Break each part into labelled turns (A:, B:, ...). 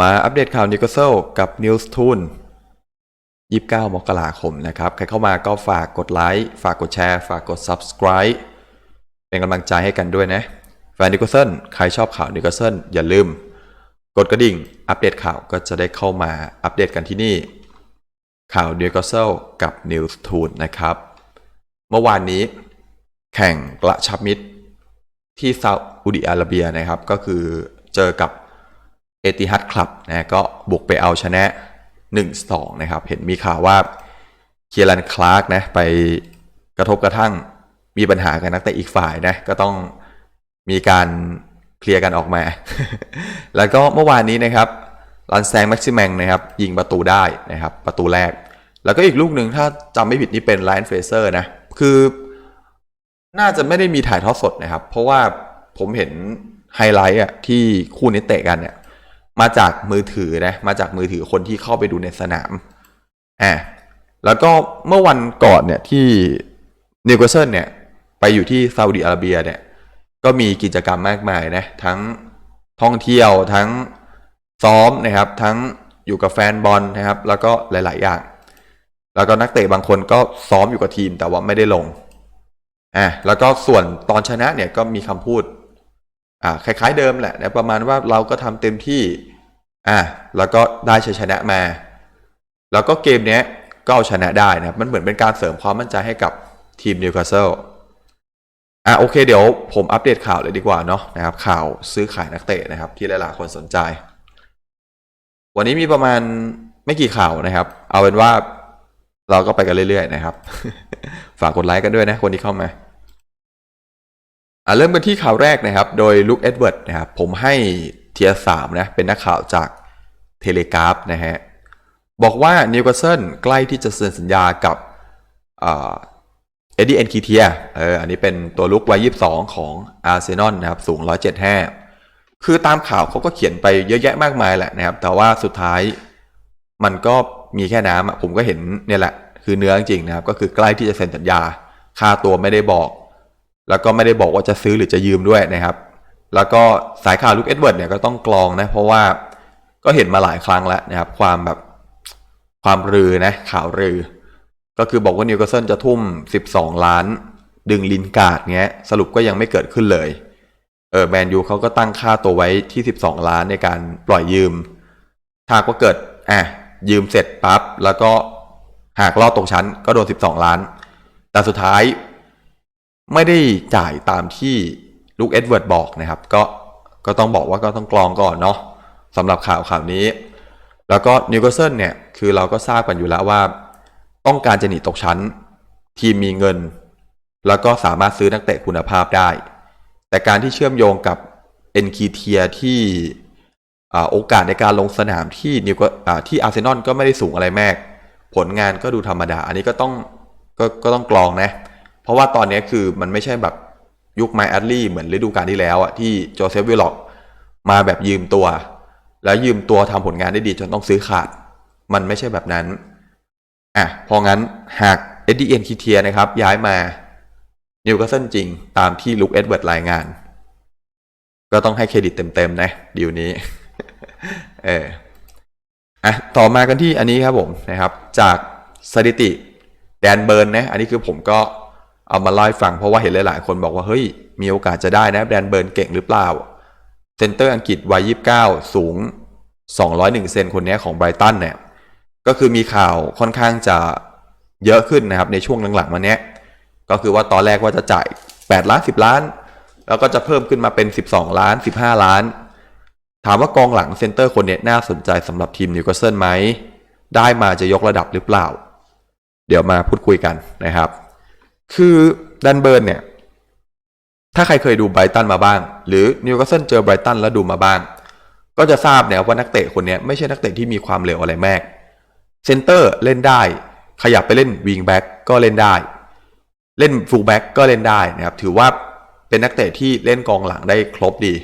A: มาอัปเดตข่าวนิวคาสเซิลกับ News t o o n 29 มกราคมนะครับ ใครเข้ามาก็ฝากกดไลค์ ฝากกดแชร์ ฝากกด Subscribe เป็นกำลังใจให้กันด้วยนะ แฟนนิวคาสเซิลใครชอบข่าวนิวคาสเซิลอย่าลืม กดกระดิ่ง อัปเดตข่าวก็จะได้เข้ามาอัปเดตกันที่นี่ ข่าวนิวคาสเซิลกับ News t o o n นะครับ เมื่อวานนี้ แข่งกระชับมิตรที่ซาอุดิอาระเบียนะครับ ก็คือเจอกับ เอติฮัดคลับนะก็บุกไปเอาชนะ1-2นะครับ เห็นมีข่าวว่าเคียรันคลาร์กนะไปกระทบกระทั่งมีปัญหากันนักเตะอีกฝ่ายนะก็ต้องมีการเคลียร์กันออกมา แล้วก็เมื่อวานนี้นะครับลันแซงแม็กซิแมงนะครับยิงประตูได้นะครับประตูแรก แล้วก็อีกลูกหนึ่งถ้าจำไม่ผิดนี่เป็นไลน์เฟเซอร์นะคือน่าจะไม่ได้มีถ่ายทอดสดนะครับ เพราะว่าผมเห็นไฮไลท์อะที่คู่นี้เตะกันเนี่ย มาจากมือถือนะมาจากมือถือคนที่เข้าไปดูในสนามอ่าแล้วก็เมื่อวันก่อนเนี่ยที่นิวคาสเซิลเนี่ยไปอยู่ที่ซาอุดิอาระเบียเนี่ยก็มีกิจกรรมมากมายนะทั้งท่องเที่ยวทั้งซ้อมนะครับ ทั้งอยู่กับแฟนบอลนะครับ แล้วก็หลาย ๆ อย่าง แล้วก็นักเตะบางคนก็ซ้อมอยู่กับทีมแต่ว่าไม่ได้ลงอะแล้วก็ส่วนตอนชนะเนี่ยก็มีคำพูด อ่าคล้ายๆเดิมแหละนะประมาณว่าเราก็ทำเต็มที่อะแล้วก็ได้ชัยชนะมา แล้วก็เกมเนี้ยก็เอาชนะได้นะครับมันเหมือนเป็นการเสริมความมั่นใจให้กับทีมนิวคาสเซิลอะโอเคเดี๋ยวผมอัปเดตข่าวเลยดีกว่าเนาะนะครับข่าวซื้อขายนักเตะนะครับ ที่หลายๆคนสนใจ วันนี้มีประมาณไม่กี่ข่าวนะครับ เอาเป็นว่าเราก็ไปกันเรื่อยๆนะครับ ฝากกดไลค์กันด้วยนะคนที่เข้ามา อะเริ่มกันที่ข่าวแรกนะครับ โดยลุคเอ็ดเวิร์ดนะครับ ผมให้เทียสามนะ เป็นนักข่าวจากเทเลกราฟนะฮะ บอกว่านิวคาสเซิลใกล้ที่จะเซ็นสัญญากับเอ็ดดี้เอ็นคีเทียเอออันนี้เป็นตัวลุกวัย 22 ของอาร์เซนอลนะครับ สูง 175 คือตามข่าวเขาก็เขียนไปเยอะแยะมากมายแหละนะครับ แต่ว่าสุดท้ายมันก็มีแค่น้ำผมก็เห็นเนี่ยแหละ คือเนื้อจริงนะครับ ก็คือใกล้ที่จะเซ็นสัญญา ค่าตัวไม่ได้บอก แล้วก็ไม่ได้บอกว่าจะซื้อหรือจะยืมด้วยนะครับ แล้วก็สายข่าวลุคเอ็ดเวิร์ดเนี่ยก็ต้องกรองนะ เพราะว่าก็เห็นมาหลายครั้งแล้วนะครับ ความแบบความรือนะข่าวรือ ก็คือบอกว่านิวคาสเซิลจะทุ่ม 12 ล้าน ดึงลินการ์ดเงี้ย สรุปก็ยังไม่เกิดขึ้นเลยเออแมนยูเขาก็ตั้งค่าตัวไว้ที่ 12 ล้านในการปล่อยยืม ถ้าก็เกิดอะยืมเสร็จปั๊บแล้วก็หากลอดตกชั้นก็โดน 12 ล้าน แต่สุดท้าย ไม่ได้จ่ายตามที่ลูกเอ็ดเวิร์ดบอกนะครับ ก็ก็ต้องบอกว่าก็ต้องกรองก่อนเนาะสำหรับข่าวข่าวนี้ แล้วก็นิวคาสเซิลเนี่ย คือเราก็ทราบกันอยู่แล้วว่า ต้องการจะหนีตกชั้น ทีมมีเงิน แล้วก็สามารถซื้อนักเตะคุณภาพได้ แต่การที่เชื่อมโยงกับเอ็นคีเทียที่โอกาสในการลงสนามที่นิวที่อาร์เซนอลก็ไม่ได้สูงอะไรแมก ผลงานก็ดูธรรมดา อันนี้ก็ต้องก็ก็ต้องกรองนะเพราะว่าตอนนี้คือมันไม่ใช่แบบยุคไมแอดลี่เหมือนฤดูกาลที่แล้วอะที่โจเซฟวิลล็อกมาแบบยืมตัว แล้วยืมตัวทำผลงานได้ดีจนต้องซื้อขาด มันไม่ใช่แบบนั้นอะพองั้นหากเอ็ดดี้เอ็นคิเทียนะครับ ย้ายมานิวคาสเซิลจริงตามที่ลุคเอ็ดเวิร์ดรายงาน ก็ต้องให้เครดิตเต็มๆนะดีลนี้ เอออะต่อมากันที่อันนี้ครับผมนะครับ จากสถิติแดนเบิร์นนะ อันนี้คือผมก็ เอามาเล่ฟังเพราะว่าเห็นหลาย ๆ คนบอกว่าเฮ้ยมีโอกาสจะได้นะแดนเบิร์นเก่งหรือเปล่าเซนเตอร์อังกฤษวัย 29 สูง 201 เซนคนนี้ของไบรตันเนี่ยก็คือมีข่าวค่อนข้างจะเยอะขึ้นนะครับในช่วงหลังๆมาเนี้ยก็คือว่าตอนแรกว่าจะจ่าย 8 ล้าน 10 ล้าน แล้วก็จะเพิ่มขึ้นมาเป็น 12 ล้าน 15 ล้าน ถามว่ากองหลังเซนเตอร์คนนี้น่าสนใจสำหรับทีมนิวคาสเซิลไหม ได้มาจะยกระดับหรือเปล่า เดี๋ยวมาพูดคุยกันนะครับ คือดันเบิร์นเนี่ย ถ้าใครเคยดูไบรตันมาบ้าง หรือนิวคาสเซิลเจอไบรตันแล้วดูมาบ้าง ก็จะทราบเนี่ยว่านักเตะคนนี้ไม่ใช่นักเตะที่มีความเร็วอะไรมากเซนเตอร์เล่นได้ ขยับไปเล่นวิงแบ็กก็เล่นได้ เล่นฟูลแบ็กก็เล่นได้นะครับถือว่าเป็นนักเตะที่เล่นกองหลังได้ครบดี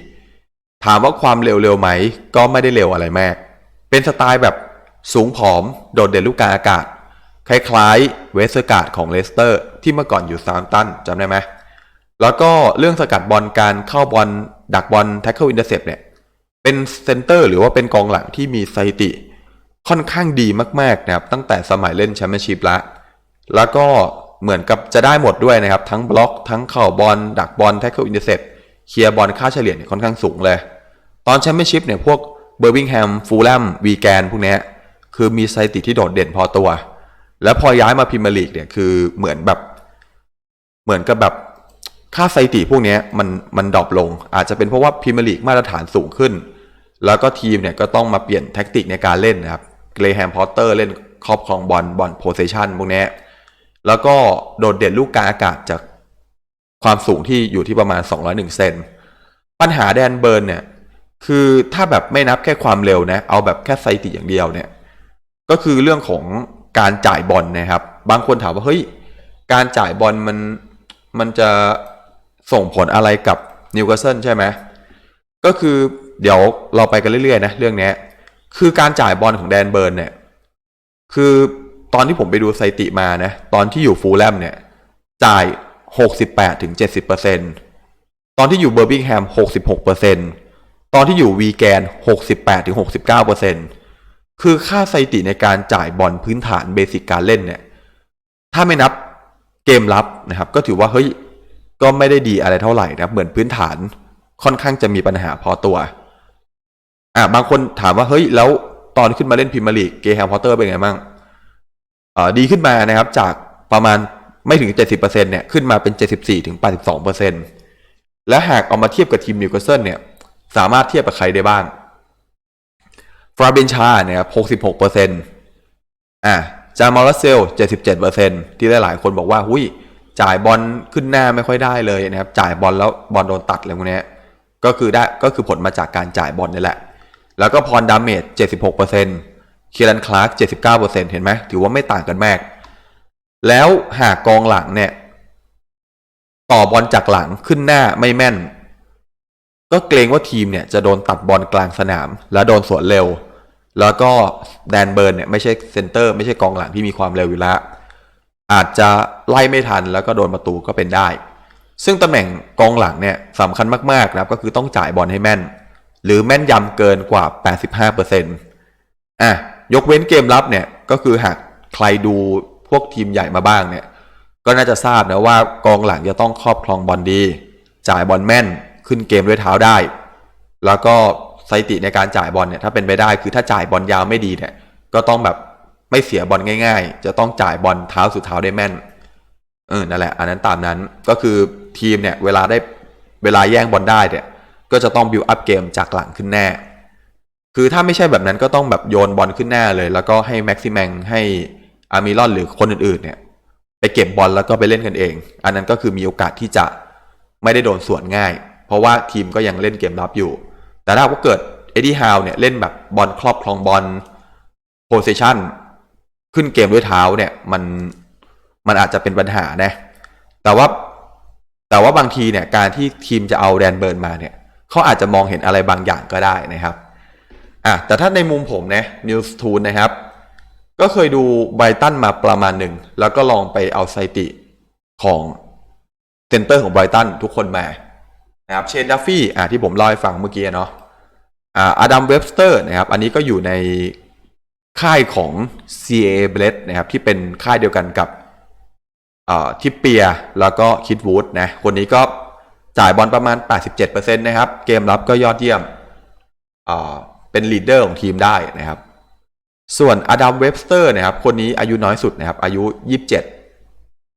A: ถามว่าความเร็วเร็วไหม ก็ไม่ได้เร็วอะไรมากเป็นสไตล์แบบสูงผอม โดดเด่นลูกกลางอากาศ คล้ายๆเวสเซอร์การ์ดของเลสเตอร์ ที่เมื่อก่อนอยู่ซามตันจำได้ไหมแล้วก็เรื่องสกัดบอลการเข้าบอลดักบอลแท็กเกิลอินเตอร์เซปเนี่ย เป็นเซนเตอร์หรือว่าเป็นกองหลังที่มีสถิติค่อนข้างดีมากๆนะครับ ตั้งแต่สมัยเล่นแชมเปี้ยนชิพละ แล้วก็เหมือนกับจะได้หมดด้วยนะครับ ทั้งบล็อกทั้งเข่าบอลดักบอลแท็กเกิลอินเตอร์เซปเคลียร์บอลค่าเฉลี่ยเนี่ยค่อนข้างสูงเลย ตอนแชมเปี้ยนชิพเนี่ยพวกเบอร์บิงแฮมฟูลแลมวีแกนพวกนี้คือมีสถิติที่โดดเด่นพอตัว แล้วพอย้ายมาพรีเมียร์ลีกเนี่ยคือเหมือนแบบ เหมือนกับแบบค่าสถิติพวกนี้มันมันดรอปลง อาจจะเป็นเพราะว่าพรีเมียร์ลีกมาตรฐานสูงขึ้น แล้วก็ทีมเนี่ยก็ต้องมาเปลี่ยนแท็กติกในการเล่นนะครับเกรแฮมพอตเตอร์เล่นครอบครองบอลบอลโพเซชันพวกนี้แล้วก็โดดเด่นลูกกลางอากาศจากความสูงที่อยู่ที่ประมาณ 201 เซนปัญหาแดนเบิร์นเนี่ย คือถ้าแบบไม่นับแค่ความเร็วนะ เอาแบบแค่สถิติอย่างเดียวเนี่ย ก็คือเรื่องของ การจ่ายบอลนะครับ บางคนถามว่าเฮ้ยการจ่ายบอลมันมันจะส่งผลอะไรกับนิวคาสเซิลใช่ไหมก็คือเดี๋ยวเราไปกันเรื่อยๆนะเรื่องเนี้ยคือการจ่ายบอลของแดนเบิร์นเนี่ย คือตอนที่ผมไปดูสถิติมานะ ตอนที่อยู่ฟูลแลมเนี่ย จ่าย68ถึง70%ตอนที่อยู่เบอร์บิงแฮม66%ตอนที่อยู่วีแกน68ถึง69% คือค่าสถิติในการจ่ายบอลพื้นฐานเบสิกการเล่นเนี่ย ถ้าไม่นับเกมรับนะครับ ก็ถือว่าเฮ้ยก็ไม่ได้ดีอะไรเท่าไหร่นะเหมือนพื้นฐานค่อนข้างจะมีปัญหาพอตัว อะบางคนถามว่าเฮ้ยแล้วตอนขึ้นมาเล่นพรีเมียร์ลีกเกแฮมพอตเตอร์เป็นไงบ้างอ่าดีขึ้นมานะครับ จากประมาณไม่ถึง 70%เนี่ยขึ้นมาเป็น 74ถึง82%และหากเอามาเทียบกับทีมนิวคาสเซิลเนี่ย สามารถเทียบกับใครได้บ้าง ฟราเบนชาเนี่ยครับ66%อะจามารัสเซล77%ที่หลายๆคนบอกว่าหุ้ยจ่ายบอลขึ้นหน้าไม่ค่อยได้เลยนะครับ จ่ายบอลแล้วบอลโดนตัดอะไรพวกนี้ก็คือได้ก็คือผลมาจากการจ่ายบอลนี่แหละ แล้วก็พรดามเมจ76%เคียรันคลาร์ก79%เห็นไหมถือว่าไม่ต่างกันมาก แล้วหากกองหลังเนี่ย ต่อบอลจากหลังขึ้นหน้าไม่แม่น ก็เกรงว่าทีมเนี่ยจะโดนตัดบอลกลางสนาม และโดนสวนเร็ว แล้วก็แดนเบิร์นเนี่ยไม่ใช่เซนเตอร์ไม่ใช่กองหลังที่มีความเร็วอยู่แล้วอาจจะไล่ไม่ทันแล้วก็โดนประตูก็เป็นได้ ซึ่งตำแหน่งกองหลังเนี่ยสำคัญมากๆนะครับก็คือต้องจ่ายบอลให้แม่น หรือแม่นยำเกินกว่า 85%อะยกเว้นเกมรับเนี่ยก็คือหากใครดูพวกทีมใหญ่มาบ้างเนี่ยก็น่าจะทราบนะว่ากองหลังจะต้องครอบครองบอลดี จ่ายบอลแม่น ขึ้นเกมด้วยเท้าได้ แล้วก็สถิติในการจ่ายบอลเนี่ยถ้าเป็นไปได้คือถ้าจ่ายบอลยาวไม่ดีเนี่ยก็ต้องแบบไม่เสียบอลง่าย ๆ จะต้องจ่ายบอลเท้าสุดเท้าได้แม่นเออนั่นแหละ อันนั้นตามนั้นก็คือทีมเนี่ยเวลาได้เวลาแย่งบอลได้เนี่ยก็จะต้องบิวอัพเกมจากหลังขึ้นแน่ คือถ้าไม่ใช่แบบนั้นก็ต้องแบบโยนบอลขึ้นหน้าเลย แล้วก็ให้แม็กซิแมงให้อามิรอนหรือคนอื่นๆเนี่ยไปเก็บบอลแล้วก็ไปเล่นกันเอง อันนั้นก็คือมีโอกาสที่จะไม่ได้โดนสวนง่าย เพราะว่าทีมก็ยังเล่นเกมรับอยู่ แต่ถ้าว่าเกิดเอ็ดดี้ฮาวเนี่ยเล่นแบบบอลครอบครองบอลโพซิชันขึ้นเกมด้วยเท้าเนี่ยมันมันอาจจะเป็นปัญหานะ แต่ว่าแต่ว่าบางทีเนี่ยการที่ทีมจะเอาแดนเบิร์นมาเนี่ยเขาอาจจะมองเห็นอะไรบางอย่างก็ได้นะครับอะแต่ถ้าในมุมผมนะนิวส์ทูนนะครับ ก็เคยดูไบรตันมาประมาณหนึ่ง แล้วก็ลองไปเอาสถิติของเซนเตอร์ของไบรตันทุกคนมา นะครับเชนดัฟฟี่อะที่ผมเล่าให้ฟังเมื่อกี้เนาะอ่าอดัมเว็บสเตอร์นะครับ อันนี้ก็อยู่ในค่ายของ CA b l e d นะครับ ที่เป็นค่ายเดียวกันกับทิปเปียแล้วก็คิดวูดนะ คนนี้ก็จ่ายบอลประมาณ 87%นะครับ เกมรับก็ยอดเยี่ยม เป็นลีดเดอร์ของทีมได้นะครับ ส่วนอดัมเว็บสเตอร์นะครับ คนนี้อายุน้อยสุดนะครับ อายุ 27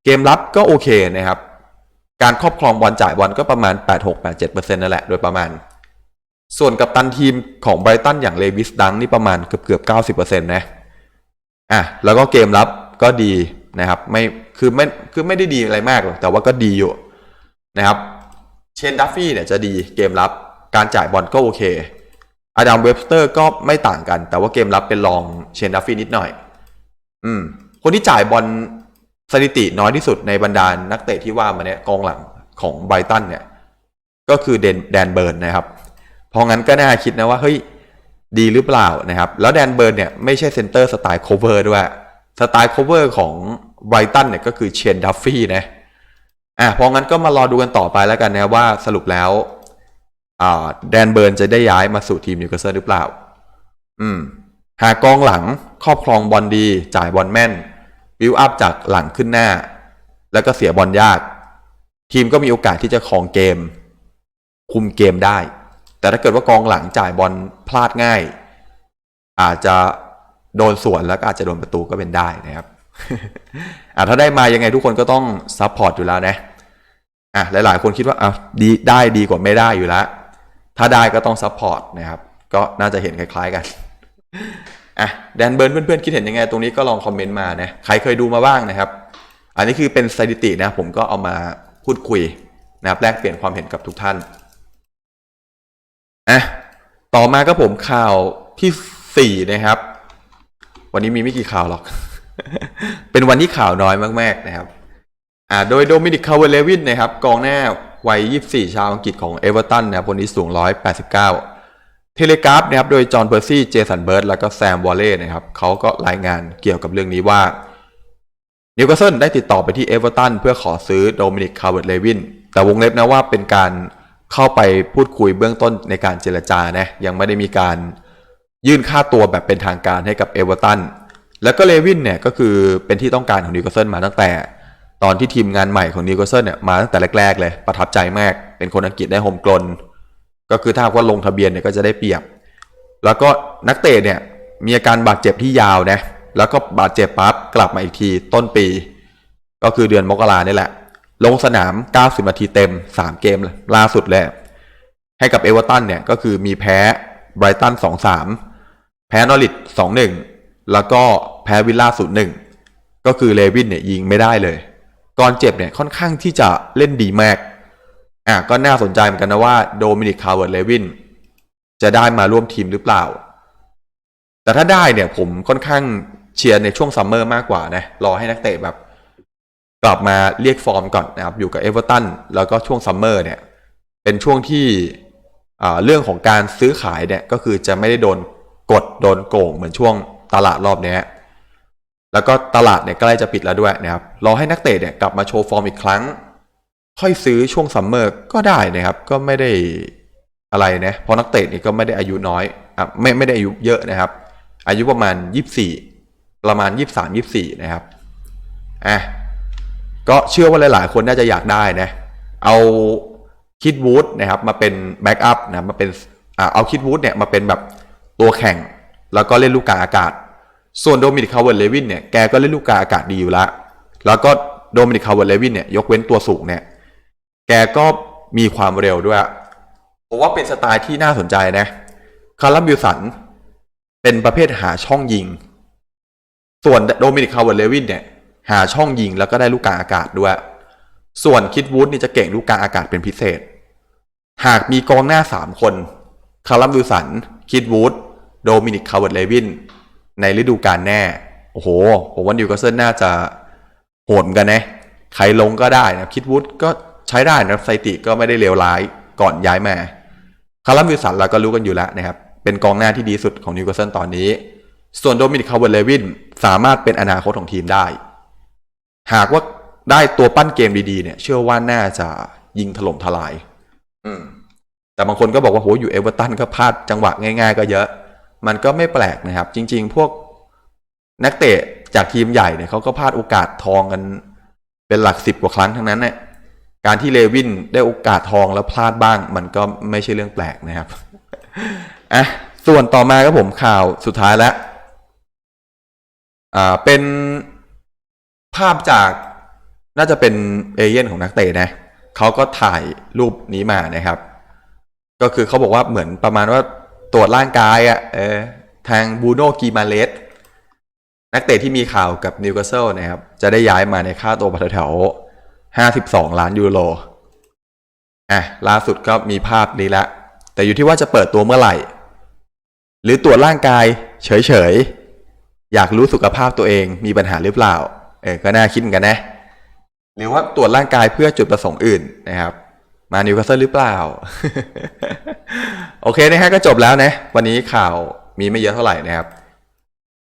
A: เกมรับก็โอเคนะครับ การครอบครองบอลจ่ายบอลก็ประมาณ 86-87%นั่นแหละโดยประมาณ ส่วนกับตันทีมของไบรตันอย่างเลวิสดังนี่ประมาณเกือบเกือบ90%นะอะแล้วก็เกมรับก็ดีนะครับไม่คือไม่คือไม่ได้ดีอะไรมากหรอกแต่ว่าก็ดีอยู่นะครับเชนดัฟฟี่เนี่ยจะดีเกมรับการจ่ายบอลก็โอเคอดัมเว็บสเตอร์ก็ไม่ต่างกัน แต่ว่าเกมรับเป็นรองเชนดัฟฟี่นิดหน่อย อืมคนที่จ่ายบอล สถิติน้อยที่สุดในบรรดานักเตะที่ว่ามาเนี่ยกองหลังของไบรตันเนี่ยก็คือเดนแดนเบิร์นนะครับ เพราะงั้นก็น่าคิดนะว่าเฮ้ยดีหรือเปล่านะครับ แล้วแดนเบิร์นเนี่ยไม่ใช่เซนเตอร์สไตล์โคเวอร์ด้วย สไตล์โคเวอร์ของไบรตันเนี่ยก็คือเชนดัฟฟี่นะอะเพราะงั้นก็มารอดูกันต่อไปแล้วกันนะว่าสรุปแล้วอ่าแดนเบิร์นจะได้ย้ายมาสู่ทีมนิวคาสเซิลหรือเปล่า อืม หากกองหลังครอบครองบอลดี จ่ายบอลแม่น บิวอัพจากหลังขึ้นหน้า แล้วก็เสียบอลยาก ทีมก็มีโอกาสที่จะครองเกม คุมเกมได้ แต่ถ้าเกิดว่ากองหลังจ่ายบอลพลาดง่าย อาจจะโดนสวนแล้วก็อาจจะโดนประตูก็เป็นได้นะครับอะถ้าได้มายังไงทุกคนก็ต้องซัพพอร์ตอยู่แล้วนะอะหลาย ๆ คนคิดว่าอะดีได้ดีกว่าไม่ได้อยู่แล้ว ถ้าได้ก็ต้องซัพพอร์ตนะครับ ก็น่าจะเห็นคล้าย ๆ กัน อะแดนเบิร์นเพื่อนๆคิดเห็นยังไงตรงนี้ก็ลองคอมเมนต์มานะใครเคยดูมาบ้างนะครับ อันนี้คือเป็นสถิตินะผมก็เอามาพูดคุยนะครับแลกเปลี่ยนความเห็นกับทุกท่านอะต่อมาก็ผมข่าวที่สี่นะครับ วันนี้มีไม่กี่ข่าวหรอก เป็นวันที่ข่าวน้อยมากๆนะครับอ่าโดยโดมินิกคาเวเลวินนะครับ กองหน้าวัย 24 ชาวอังกฤษของเอเวอร์ตันนะครับคนนี้สูง 189 เทเลกราฟนะครับโดยจอห์นเพอร์ซี่เจสันเบิร์ดแล้วก็แซมวอลเล่นะครับเขาก็รายงานเกี่ยวกับเรื่องนี้ว่านิวคาสเซิลได้ติดต่อไปที่เอเวอร์ตันเพื่อขอซื้อโดมินิกคาเวเลวินแต่วงเล็บนะว่าเป็นการเข้าไปพูดคุยเบื้องต้นในการเจรจานะยังไม่ได้มีการยื่นค่าตัวแบบเป็นทางการให้กับเอเวอร์ตันแล้วก็เลวินเนี่ยก็คือเป็นที่ต้องการของนิวคาสเซิลมาตั้งแต่ ตอนที่ทีมงานใหม่ของนิวคาสเซิลเนี่ยมาตั้งแต่แรกๆเลยประทับใจมากเป็นคนอังกฤษได้โฮมกลน ก็คือถ้าว่าลงทะเบียนเนี่ยก็จะได้เปรียบ แล้วก็นักเตะเนี่ยมีอาการบาดเจ็บที่ยาวนะแล้วก็บาดเจ็บปั๊บกลับมาอีกทีต้นปี ก็คือเดือนมกราเนี่ยแหละ ลงสนาม 90 นาทีเต็ม 3 เกมล่าสุดเลยให้กับเอเวอร์ตันเนี่ยก็คือมีแพ้ไบรตัน 2-3 แพ้นอริท2-1 แล้วก็แพ้วิลล่า0-1 ก็คือเลวินเนี่ยยิงไม่ได้เลย ก่อนเจ็บเนี่ยค่อนข้างที่จะเล่นดีมาก อะก็น่าสนใจเหมือนกันนะว่าโดมินิกคาร์เวิร์ดเลวินจะได้มาร่วมทีมหรือเปล่า แต่ถ้าได้เนี่ยผมค่อนข้างเชียร์ในช่วงซัมเมอร์มากกว่านะรอให้นักเตะแบบ กลับมาเรียกฟอร์มก่อนนะครับ อยู่กับเอเวอร์ตันแล้วก็ช่วงซัมเมอร์เนี่ย เป็นช่วงที่อ่าเรื่องของการซื้อขายเนี่ยก็คือจะไม่ได้โดนกดโดนโกงเหมือนช่วงตลาดรอบนี้แล้วก็ตลาดเนี่ยใกล้จะปิดแล้วด้วยนะครับรอให้นักเตะเนี่ยกลับมาโชว์ฟอร์มอีกครั้ง ค่อยซื้อช่วงซัมเมอร์ก็ได้นะครับ ก็ไม่ได้อะไรนะเพราะนักเตะนี่ก็ไม่ได้อายุน้อยอะไม่ไม่ได้อายุเยอะนะครับ อายุประมาณ24ประมาณ23 24นะครับอะก็เชื่อว่าหลาย ๆ คนน่าจะอยากได้นะ เอาคิดวูดนะครับมาเป็นแบ็กอัพนะมาเป็นอ่าเอาคิดวูดเนี่ยมาเป็นแบบตัวแข่ง แล้วก็เล่นลูกกาอากาศ ส่วนโดมินิกคาร์เวิร์เลวินเนี่ยแกก็เล่นลูกกาอากาศดีอยู่แล้วแล้วก็โดมินิกคาร์เวิร์เลวินเนี่ยยกเว้นตัวสูงเนี่ย แกก็มีความเร็วด้วยผมว่าเป็นสไตล์ที่น่าสนใจนะคาร์ลบิลสัน เป็นประเภทหาช่องยิง ส่วนโดมินิกคาร์เวิร์เลวินเนี่ย หาช่องยิงแล้วก็ได้ลูกกลางอากาศด้วย ส่วนคิดวูดนี่จะเก่งลูกกลางอากาศเป็นพิเศษ หากมีกองหน้าสามคนคาร์ลบิลสัน คิดวูดโดมินิกคาร์เวิร์เลวินในฤดูกาลแน่ โอ้โห ผมว่านิวคาสเซิลน่าจะโหดเหมือนกันนะ ใครลงก็ได้นะ คิดวูดก็ ใช้ได้นะสถิติก็ไม่ได้เลวร้ายก่อนย้ายมาคาร์ลัมวิลสันเราก็รู้กันอยู่แล้วนะครับ เป็นกองหน้าที่ดีสุดของนิวคาสเซิลตอนนี้ ส่วนโดมินิกคาร์เวร์เลวินสามารถเป็นอนาคตของทีมได้ หากว่าได้ตัวปั้นเกมดีๆเนี่ย เชื่อว่าน่าจะยิงถล่มทลาย อืม แต่บางคนก็บอกว่าโหอยู่เอเวอร์ตันก็พลาดจังหวะง่าย ๆ ก็เยอะ มันก็ไม่แปลกนะครับ จริง ๆ พวกนักเตะจากทีมใหญ่เนี่ยเขาก็พลาดโอกาสทองกันเป็นหลักสิบกว่าครั้งทั้งนั้นเนี่ย การที่เลวินได้โอกาสทองแล้วพลาดบ้าง มันก็ไม่ใช่เรื่องแปลกนะครับอะส่วนต่อมาก็ผมข่าวสุดท้ายแล้วอ่าเป็นภาพจากน่าจะเป็นเอเย่นของนักเตะนะเขาก็ถ่ายรูปนี้มานะครับ ก็คือเขาบอกว่าเหมือนประมาณว่าตรวจร่างกายอะ่ะเออทางบูโนกีมาเลสนักเตะที่มีข่าวกับนิวคาสเซิลนะครับ จะได้ย้ายมาในค่าตัวแถวๆ ห้าสิบสองล้านยูโรอะล่าสุดก็มีภาพนี้ละแต่อยู่ที่ว่าจะเปิดตัวเมื่อไหร่ หรือตรวจร่างกายเฉยๆ อยากรู้สุขภาพตัวเองมีปัญหาหรือเปล่า เออก็น่าคิดเหมือนกันนะ หรือว่าตรวจร่างกายเพื่อจุดประสงค์อื่นนะครับ มานิวคาสเซิลหรือเปล่า โอเคนะฮะก็จบแล้วนะ วันนี้ข่าวมีไม่เยอะเท่าไหร่นะครับ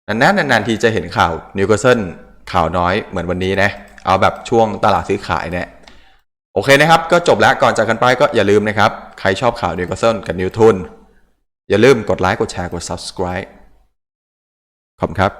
A: นานๆนานๆทีจะเห็นข่าวนิวคาสเซิลข่าวน้อยเหมือนวันนี้นะ เอาแบบช่วงตลาดซื้อขายเนี่ยโอเคนะครับ ก็จบแล้วก่อนจากกันไปก็อย่าลืมนะครับ ใครชอบข่าวนิวคาสเซิลกับนิวทุนอย่าลืมกดไลค์กดแชร์กด subscribe ขอบคุณครับ